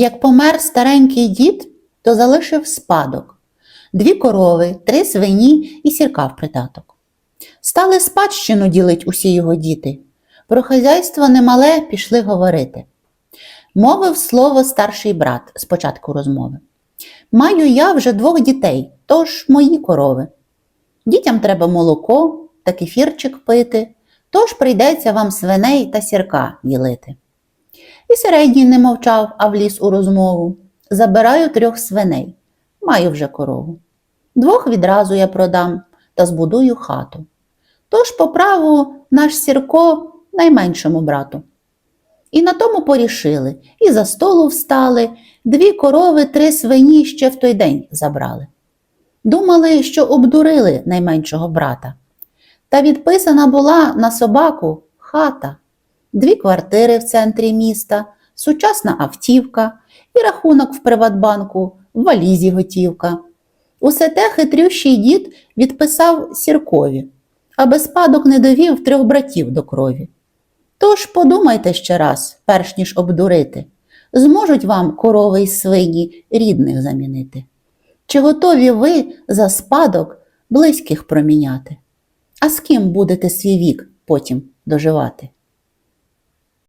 Як помер старенький дід, то залишив спадок дві корови, три свині і сірка в придаток. Стали спадщину ділить усі його діти. Про хазяйство немале пішли говорити. Мовив слово старший брат з початку розмови. Маю я вже двох дітей, тож мої корови. Дітям треба молоко та кефірчик пити, тож прийдеться вам свиней та сірка ділити. І середній не мовчав, а вліз у розмову. Забираю трьох свиней, маю вже корову. Двох відразу я продам та збудую хату. Тож по праву наш сірко найменшому брату. І на тому порішили, і за столу встали, дві корови, три свині ще в той день забрали. Думали, що обдурили найменшого брата. Та відписана була на собаку хата, дві квартири в центрі міста, сучасна автівка і рахунок в Приватбанку, в валізі готівка. Усе те хитрющий дід відписав сіркові, аби спадок не довів трьох братів до крові. Тож подумайте ще раз, перш ніж обдурити, зможуть вам корови й свині рідних замінити? Чи готові ви за спадок близьких проміняти? А з ким будете свій вік потім доживати?